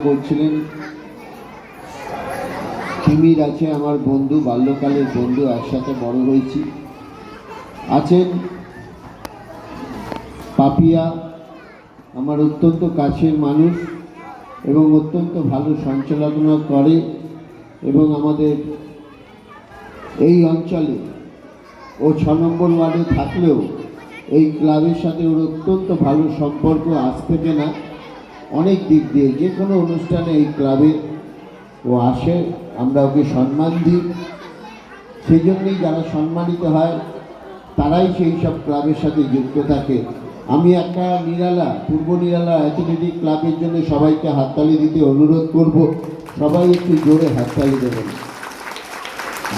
করছিলেন। তিমির আছে আমার বন্ধু, বাল্যকালের বন্ধু, একসাথে বড় হয়েছি। আছেন পাপিয়া, আমার অত্যন্ত কাছের মানুষ এবং অত্যন্ত ভালো সঞ্চালনা করে এবং আমাদের এই অঞ্চলে ও ছ নম্বর ওয়ার্ডে থাকলেও এই ক্লাবের সাথে ওর অত্যন্ত ভালো সম্পর্ক আজ থেকে না অনেক দিক দিয়ে যে কোনো অনুষ্ঠানে এই ক্লাবে ও আসে, আমরা ওকে সম্মান দিই। সেই জন্যই যারা সম্মানিত হয়, তারাই সেই সব ক্লাবের সাথে যুক্ত থাকে। আমি একটা নিরালা, পূর্ব নিরালা অ্যাথলেটিক ক্লাবের জন্য সবাইকে হাততালি দিতে অনুরোধ করব। সবাই একটু জোরে হাততালি দেবেন।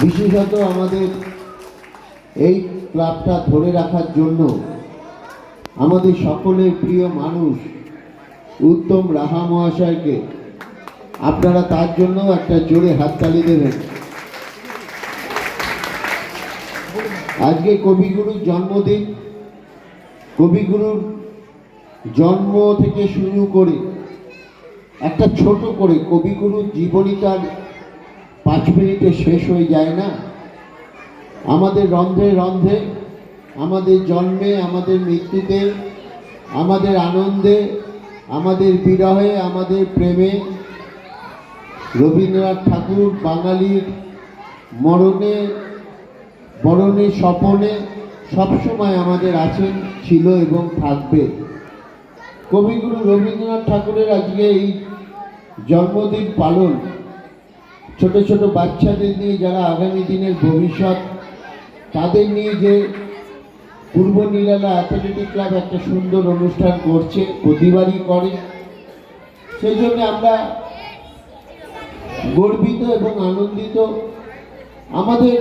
বিশেষত আমাদের এই ক্লাবটা ধরে রাখার জন্য আমাদের সকলের প্রিয় মানুষ উত্তম রাহা মহাশয়কে আপনারা তার জন্য একটা জোরে হাততালি দেবেন। আজকে কবিগুরুর জন্মদিন। কবিগুরুর জন্ম থেকে শুরু করে একটা ছোট করে কবিগুরুর জীবনীটার পাঁচ মিনিটে শেষ হয়ে যায় না? আমাদের রন্ধ্রে রন্ধ্রে, আমাদের জন্মে, আমাদের মৃত্যুতে, আমাদের আনন্দে আমাদের বিরহে আমাদের প্রেমে রবীন্দ্রনাথ ঠাকুর বাঙালির মরণে বরণে স্বপনে সবসময় আমাদের আছেন, ছিল এবং থাকবে। কবিগুরু রবীন্দ্রনাথ ঠাকুরের আজকে এই জন্মদিন পালন, ছোট ছোট বাচ্চাদের নিয়ে, যারা আগামী দিনের ভবিষ্যৎ, তাদের নিয়ে যে পূর্ব নিরালা অ্যাথলেটিক ক্লাব একটা সুন্দর অনুষ্ঠান করছে, প্রতিবারই করে। সেই জন্য আমরা গর্বিত এবং আনন্দিত। আমাদের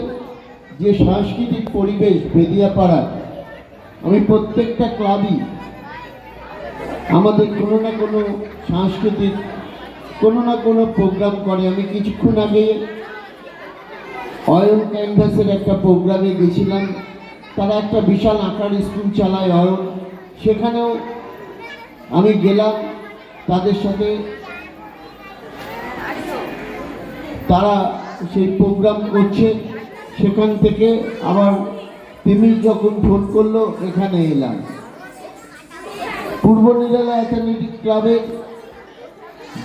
যে সাংস্কৃতিক পরিবেশ বেদিয়াপাড়ার, আমি প্রত্যেকটা ক্লাবই আমাদের কোনো না কোনো সাংস্কৃতিক কোনো না কোনো প্রোগ্রাম করে। আমি কিছুক্ষণ আগে অয়ন ক্যানভাসের একটা প্রোগ্রামে গেছিলাম। তারা একটা বিশাল আঁকার স্কুল চালায় অয়ন সেখানেও আমি গেলাম তাদের সাথে। তারা সেই প্রোগ্রাম করছে। সেখান থেকে আবার তিমি যখন ফোন করল, এখানে এলাম। পূর্ব নিরালা অ্যাথলেটিক ক্লাবের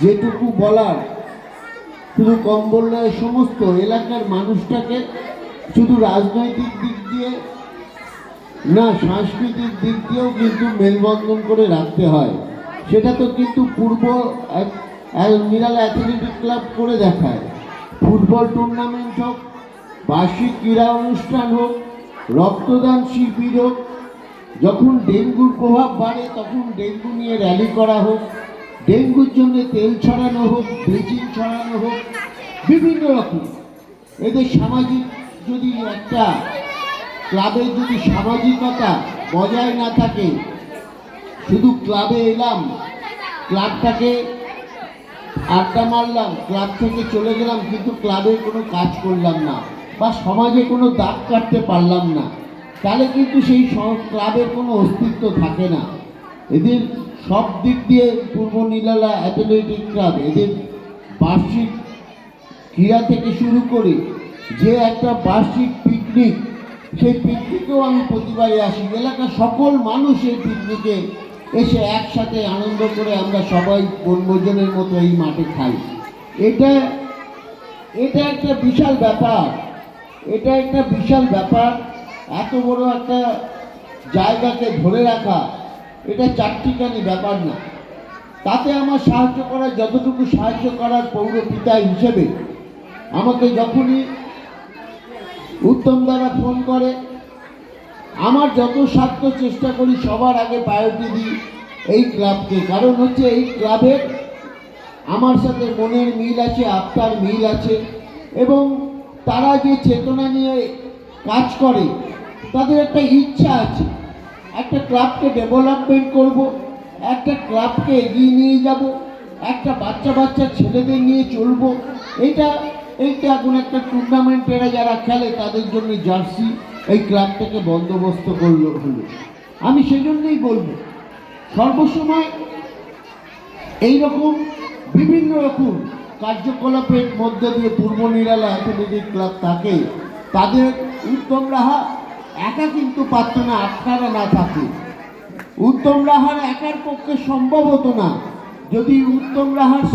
যেটুকু বলার, শুধু কম বললে সমস্ত এলাকার মানুষটাকে শুধু রাজনৈতিক দিক দিয়ে না, সাংস্কৃতিক দিক দিয়েও কিন্তু মেলবন্ধন করে রাখতে হয়। সেটা তো কিন্তু পূর্ব এক অ্যাথলেটিক ক্লাব করে দেখায়। ফুটবল টুর্নামেন্ট হোক, বার্ষিক ক্রীড়া অনুষ্ঠান হোক, রক্তদান শিবির হোক, যখন ডেঙ্গুর প্রভাব বাড়ে, তখন ডেঙ্গু নিয়ে র্যালি করা হোক, ডেঙ্গুর জন্য তেল ছড়ানো হোক ব্লিচিং ছড়ানো হোক, বিভিন্ন রকম। এদের সামাজিক যদি একটা ক্লাবের যদি সামাজিকতা বজায় না থাকে। শুধু ক্লাবে এলাম, ক্লাবটাকে আড্ডা মারলাম, ক্লাব থেকে চলে গেলাম, কিন্তু ক্লাবে কোনো কাজ করলাম না বা সমাজে কোনো দাগ কাটতে পারলাম না। তাহলে কিন্তু সেই ক্লাবের কোনো অস্তিত্ব থাকে না। এদের সব দিক দিয়ে পূর্ব নীলালা অ্যাথলেটিক ক্লাব, এদের বার্ষিক ক্রীড়া থেকে শুরু করে যে একটা বার্ষিক পিকনিক সেই পিকনিকেও আমি প্রতিবারে আসি। এলাকার সকল মানুষ এই পিকনিকে এসে একসাথে আনন্দ করে আমরা সবাই বনভোজনের মতো এই মাঠে খাই। এটা এটা একটা বিশাল ব্যাপার। এটা একটা বিশাল ব্যাপার। এত বড় একটা জায়গাকে ধরে রাখা, এটা চারটিখানি ব্যাপার না। তাতে আমার সাহায্য করার, যতটুকু সাহায্য করার পৌর পিতা হিসেবে, আমাকে যখনই উত্তম দ্বারা ফোন করে, আমার যত সাধ্য চেষ্টা করি, সবার আগে প্রায়োরিটি দিই এই ক্লাবকে কারণ হচ্ছে এই ক্লাবের আমার সাথে মনের মিল আছে, আত্মার মিল আছে এবং তারা যে চেতনা নিয়ে কাজ করে, তাদের একটা ইচ্ছা আছে। একটা ক্লাবকে ডেভেলপমেন্ট করব, একটা ক্লাবকে এগিয়ে নিয়ে যাব, একটা বাচ্চা বাচ্চা ছেলেদের নিয়ে চলবো। এটা এইটা এখন একটা টুর্নামেন্টেরা যারা খেলে, তাদের জন্য জার্সি এই ক্লাবটাকে বন্দোবস্ত করল হলো। আমি সেজন্যই বলব, সর্বসময় এই রকম বিভিন্ন রকম কার্যকলাপের মধ্য দিয়ে পূর্ব নিরালা অ্যাথলেটিক ক্লাব থাকে, তাদের উত্তম রাহা একা কিন্তু পারত না আপনারা না থাকে। উত্তম রাহার একার পক্ষে সম্ভব হতো না। যদি উত্তম রাহার